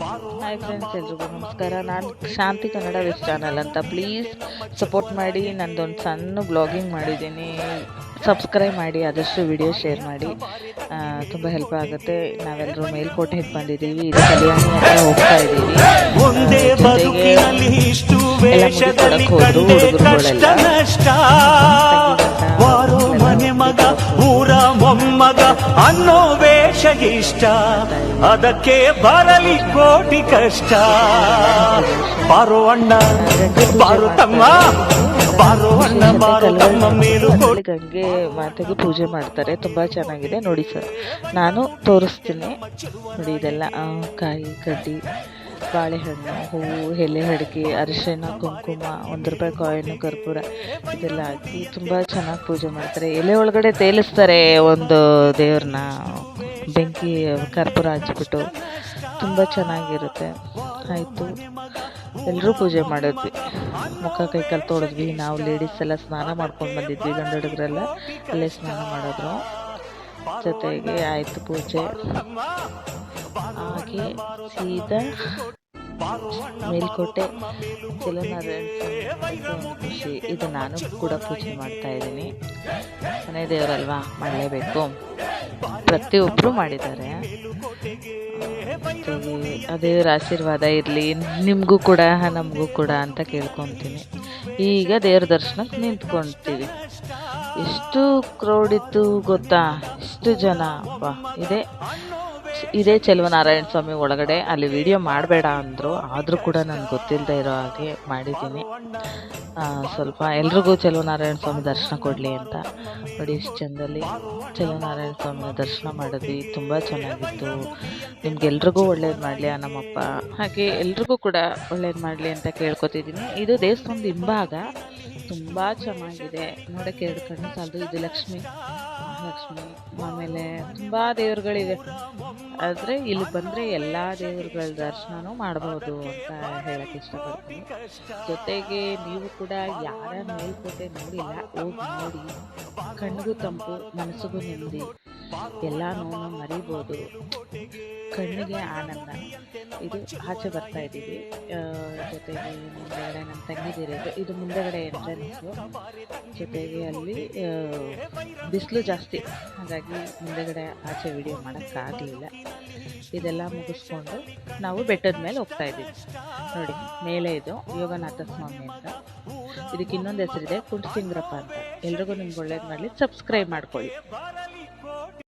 Hi friends ಎಲ್ರಿಗೂ ನಮಸ್ಕಾರ. ನಾನು ಶಾಂತಿ ಕನ್ನಡ ವೆಸ್ ಚಾನಲ್ ಅಂತ ಪ್ಲೀಸ್ ಸಪೋರ್ಟ್ ಮಾಡಿ ನಂದೊಂದು ಸಣ್ಣ ಬ್ಲಾಗಿಂಗ್ ಮಾಡಿದ್ದೀನಿ. ಸಬ್ಸ್ಕ್ರೈಬ್ ಮಾಡಿ ಆದಷ್ಟು ವಿಡಿಯೋ ಶೇರ್ ಮಾಡಿ. ತುಂಬ ಹೆಲ್ಪ್ ಆಗುತ್ತೆ. ನಾವೆಲ್ಲರೂ ಮೇಲ್ಕೋಟೆಗೆ ಬಂದಿದ್ದೀವಿ. ಇದು ಕಲ್ಯಾಣಿ ಅಂತ ಹೋಗ್ತಾ ಇದ್ದೀವಿ. ವೇಷದಲ್ಲಿ ಹೋದ್ರು ಹುಡುಗರುಗಳೆಲ್ಲ. ಮನೆ ಮಗ ಊರ ಅನ್ನೋ ವೇಷ ಇಷ್ಟ. ಅದಕ್ಕೆ ಬರಲಿ ಕೋಟಿ ಕಷ್ಟ. ಬಾರೋ ಅಣ್ಣ, ಬಾರೋ ತಮ್ಮ, ಬಾರೋ ಅಣ್ಣ, ಬಾರೋ ತಮ್ಮ ಮೇಲು ಗಂಗೆ ಮಾತೆಗೆ ಪೂಜೆ ಮಾಡ್ತಾರೆ. ತುಂಬಾ ಚೆನ್ನಾಗಿದೆ. ನೋಡಿ ಸರ್, ನಾನು ತೋರಿಸ್ತೀನಿ. ನೋಡಿ ಇದೆಲ್ಲ ಕಾಯಿ, ಕಡ್ಡಿ. ಬಾಳೆಹಣ್ಣು, ಹೂವು, ಎಲೆ, ಅಡಿಕೆ ಅರಿಶಿಣ ಕುಂಕುಮ, ಒಂದು ರೂಪಾಯಿ ಕಾಯಿನು ಕರ್ಪೂರ ಇದೆಲ್ಲ ಹಾಕಿ ತುಂಬ ಚೆನ್ನಾಗಿ ಪೂಜೆ ಮಾಡ್ತಾರೆ. ಎಲೆ ಒಳಗಡೆ ತೇಲಿಸ್ತಾರೆ ಒಂದು ದೇವ್ರನ್ನ ಬೆಂಕಿ, ಕರ್ಪೂರ ಹಚ್ಬಿಟ್ಟು. ತುಂಬ ಚೆನ್ನಾಗಿರುತ್ತೆ. ಆಯಿತು. ಎಲ್ಲರೂ ಪೂಜೆ ಮಾಡಿದ್ವಿ. ಮುಖ ಕೈ ಕಾಲು ತೊಳೆದ್ವಿ. ನಾವು ಲೇಡೀಸ್ ಎಲ್ಲ ಸ್ನಾನ ಮಾಡ್ಕೊಂಡು ಬಂದಿದ್ವಿ, ಗಂಡು ಹುಡುಗರೆಲ್ಲ ಅಲ್ಲೇ ಸ್ನಾನ ಮಾಡಿದ್ರು. ಜೊತೆಗೆ ಆಯಿತು ಪೂಜೆ. ಹಾಗೆ ಸೀದಾ ಮೇಲ್ಕೋಟೆ ಇದು ನಾನು ಕೂಡ ಪೂಜೆ ಮಾಡ್ತಾ ಇದ್ದೀನಿ. ಮನೆ ದೇವರಲ್ವಾ? ಮಾಡಲೇಬೇಕು. ಪ್ರತಿಯೊಬ್ಬರು ಮಾಡಿದ್ದಾರೆ. ದೇವರ ಆಶೀರ್ವಾದ ಇರಲಿ, ನಿಮಗೂ ಕೂಡ, ನಮಗೂ ಕೂಡ ಅಂತ ಕೇಳ್ಕೊತೀನಿ. ಈಗ ದೇವ್ರ ದರ್ಶನಕ್ಕೆ ನಿಂತ್ಕೊತೀವಿ. ಎಷ್ಟು ಕ್ರೌಡ್ ಇತ್ತು ಗೊತ್ತಾ? ಎಷ್ಟು ಜನ? ಅಪ್ಪ ಇದೆ. ಇದೇ ಚೆಲುವನಾರಾಯಣ ಸ್ವಾಮಿ ಒಳಗಡೆ ಅಲ್ಲಿ ವಿಡಿಯೋ ಮಾಡಬೇಡ ಅಂದರು. ಆದರೂ ಕೂಡ ನನಗೆ ಗೊತ್ತಿಲ್ಲದೆ ಇರೋ ಹಾಗೆ ಮಾಡಿದ್ದೀನಿ. ಸ್ವಲ್ಪ ಎಲ್ರಿಗೂ ಚೆಲುವನಾರಾಯಣ ಸ್ವಾಮಿ ದರ್ಶನ ಕೊಡಲಿ ಅಂತ. ನೋಡಿ, ಇಷ್ಟು ಚಂದಲ್ಲಿ ಚೆಲುವನಾರಾಯಣ ಸ್ವಾಮಿನ ದರ್ಶನ ಮಾಡಿದ್ವಿ. ತುಂಬ ಚೆನ್ನಾಗಿತ್ತು. ನಿಮ್ಗೆಲ್ರಿಗೂ ಒಳ್ಳೇದು ಮಾಡಲಿ ಆ ನಮ್ಮಪ್ಪ. ಹಾಗೆ ಎಲ್ರಿಗೂ ಕೂಡ ಒಳ್ಳೇದು ಮಾಡಲಿ ಅಂತ ಕೇಳ್ಕೊತಿದ್ದೀನಿ. ಇದು ದೇವಸ್ಥಾನದ ಹಿಂಭಾಗ. ತುಂಬ ಚೆನ್ನಾಗಿದೆ. ನೋಡೋಕ್ಕೆ ಎರಡು ಕಣ್ಣು ಸಾಲದು. ಇದು ಲಕ್ಷ್ಮಿ. ಮಹಾಲಕ್ಷ್ಮಿ, ಆಮೇಲೆ ತುಂಬ ದೇವರುಗಳಿವೆ. ಆದರೆ ಇಲ್ಲಿ ಬಂದರೆ ಎಲ್ಲ ದೇವರುಗಳ ದರ್ಶನನೂ ಮಾಡ್ಬೋದು ಅಂತ ಹೇಳಕ್ಕೆ ಇಷ್ಟಪಡ್ತೀನಿ. ಜೊತೆಗೆ ನೀವು ಕೂಡ ಯಾರ ಮೇಲ್ಕೋಟೆ ನೋಡಿಲ್ಲ, ಹೋಗಿ ನೋಡಿ. ಕಣ್ಣಿಗೂ ತಂಪು, ಮನಸ್ಸಿಗೂ ನೆಮ್ಮದಿ. ಎಲ್ಲ ನೋವು ಮರಿಬೋದು. ಕಣ್ಣಿಗೆ ಆನಂದ. ಇದು ಆಚೆ ಬರ್ತಾ ಇದ್ದೀವಿ. ಜೊತೆಗೆ ಮುಂದೆಗಡೆ ನಮ್ಮ ತಂಗಿದಿರೋದು ಇದು ಮುಂದೆಗಡೆ ಎಂಟ್ರೆನ್ಸು. ಜೊತೆಗೆ ಅಲ್ಲಿ ಬಿಸಿಲು ಜಾಸ್ತಿ. ಹಾಗಾಗಿ ಮುಂದೆಗಡೆ ಆಚೆ ವಿಡಿಯೋ ಮಾಡೋಕ್ಕಾಗಲಿಲ್ಲ. ಇದೆಲ್ಲ ಮುಗಿಸ್ಕೊಂಡು ನಾವು ಬೆಟ್ಟದ ಮೇಲೆ ಹೋಗ್ತಾ ಇದ್ದೀವಿ. ನೋಡಿ, ಮೇಲೆ ಇದು ಯೋಗನಾಥ ಸ್ವಾಮಿ ಅಂತ. ಇದಕ್ಕೆ ಇನ್ನೊಂದು ಹೆಸರಿದೆ ಕುಂಟಸಿಂಗ್ರಪ್ಪ ಅಂತ. ಎಲ್ರಿಗೂ ನಿಮ್ಗೆ ಒಳ್ಳೇದು ಮಾಡಲಿ ಸಬ್ಸ್ಕ್ರೈಬ್ ಮಾಡ್ಕೊಳ್ಳಿ.